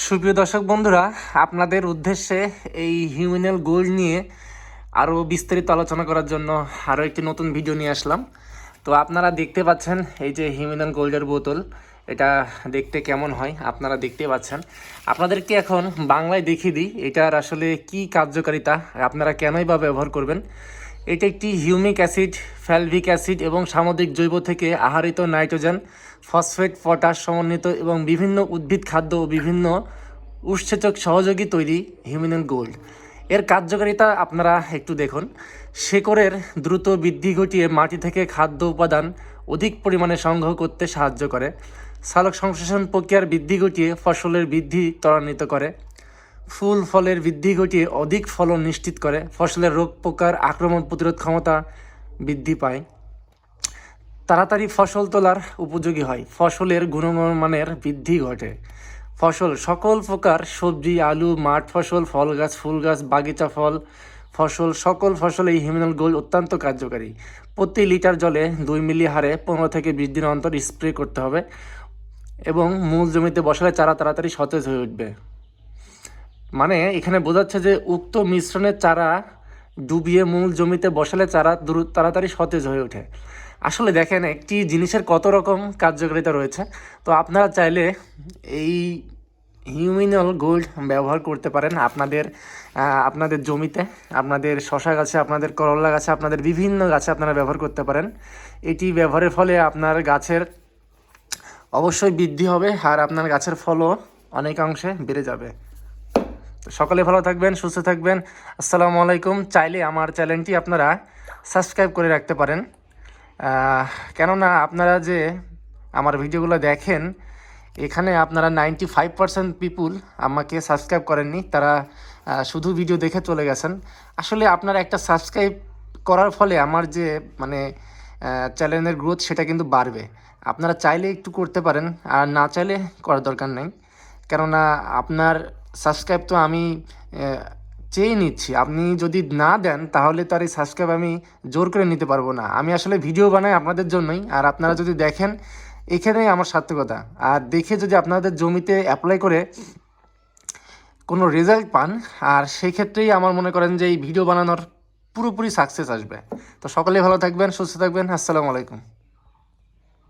সুপ্রিয় দর্শক বন্ধুরা, আপনাদের উদ্দেশ্যে এই হিউম্যানাল গোল্ড নিয়ে আরও বিস্তারিত আলোচনা করার জন্য আরও একটি নতুন ভিডিও নিয়ে আসলাম। তো আপনারা দেখতে পাচ্ছেন এই যে হিউম্যানাল গোল্ডের বোতল, এটা দেখতে কেমন হয় আপনারা দেখতে পাচ্ছেন। আপনাদেরকে এখন বাংলায় দেখিয়ে দিই, এটার আসলে কি কার্যকারিতা, আপনারা কেনই বা ব্যবহার করবেন। এটি একটি হিউমিক অ্যাসিড, ফ্যালভিক অ্যাসিড এবং সামুদ্রিক জৈব থেকে আহারিত নাইট্রোজেন, ফসফেট, পটাশ সমন্বিত এবং বিভিন্ন উদ্ভিদ খাদ্য ও বিভিন্ন উৎসেচক সহযোগী তৈরি হিউমিনাল গোল্ড। এর কার্যকারিতা আপনারা একটু দেখুন। শেকড়ের দ্রুত বৃদ্ধি ঘটিয়ে মাটি থেকে খাদ্য উপাদান অধিক পরিমাণে সংগ্রহ করতে সাহায্য করে। সালোক সংশ্লেষণ প্রক্রিয়ার বৃদ্ধি ঘটিয়ে ফসলের বৃদ্ধি ত্বরান্বিত করে। ফুল ফলের বৃদ্ধি ঘটিয়ে অধিক ফলন নিশ্চিত করে। ফসলের রোগ পোকার আক্রমণ প্রতিরোধ ক্ষমতা বৃদ্ধি পায়। তাড়াতাড়ি ফসল তোলার উপযোগী হয়। ফসলের গুণমানের বৃদ্ধি ঘটে। ফসল, সকল প্রকার সবজি, আলু, মাঠ ফসল ফল গাছ ফুল গাছ বাগিচা ফল, ফসল, সকল ফসলে এই হিমিনাল গোল্ড অত্যন্ত কার্যকারী। প্রতি লিটার জলে দুই মিলি হারে পনেরো থেকে বিশ দিন অন্তর স্প্রে করতে হবে এবং মূল জমিতে বসালে চারা তাড়াতাড়ি সতেজ হয়ে উঠবে। এখানে বোঝাচ্ছে যে উক্ত মিশ্রণের চারা ডুবিয়ে মূল জমিতে বসালে চারা দ্রুত তাড়াতাড়ি সতেজ হয়ে ওঠে। আসলে দেখেন, একটি জিনিসের কত রকম কার্যকারিতা রয়েছে। তো আপনারা চাইলে এই হিউমিনাল গোল্ড ব্যবহার করতে পারেন। আপনাদের আপনাদের জমিতে, আপনাদের শশা গাছে, আপনাদের করলা গাছে, আপনাদের বিভিন্ন গাছে আপনারা ব্যবহার করতে পারেন। এটি ব্যবহারের ফলে আপনার গাছের অবশ্যই বৃদ্ধি হবে আর আপনার গাছের ফলও অনেকাংশে বেড়ে যাবে। সকলে ভালো থাকবেন, সুস্থ থাকবেন। আসসালামু আলাইকুম। চাইলে আমার চ্যানেলটি আপনারা সাবস্ক্রাইব করে রাখতে পারেন। কেননা আপনারা যে আমার ভিডিওগুলো দেখেন, এখানে আপনারা নাইনটি ফাইভ পার্সেন্ট পিপুল আমাকে সাবস্ক্রাইব করেননি। তারা শুধু ভিডিও দেখে চলে গেছেন। আসলে আপনারা একটা সাবস্ক্রাইব করার ফলে আমার যে মানে চ্যানেলের গ্রোথ সেটা কিন্তু বাড়বে। আপনারা চাইলে একটু করতে পারেন, আর না চাইলে করার দরকার নেই। কেননা আপনার সাবস্ক্রাইব তো আমি চেয়ে নিচ্ছি। আপনি যদি না দেন, তাহলে তো আর এই সাবস্ক্রাইব আমি জোর করে নিতে পারব না। আমি আসলে ভিডিও বানাই আপনাদের জন্যই, আর আপনারা যদি দেখেন, এখানেই আমার সার্থকতা। আর দেখে যদি আপনাদের জমিতে অ্যাপ্লাই করে কোনো রেজাল্ট পান, আর সেই ক্ষেত্রেই আমার মনে করেন যে এই ভিডিও বানানোর পুরোপুরি সাকসেস আসবে। তো সকলে ভালো থাকবেন, সুস্থ থাকবেন, আসসালামু আলাইকুম।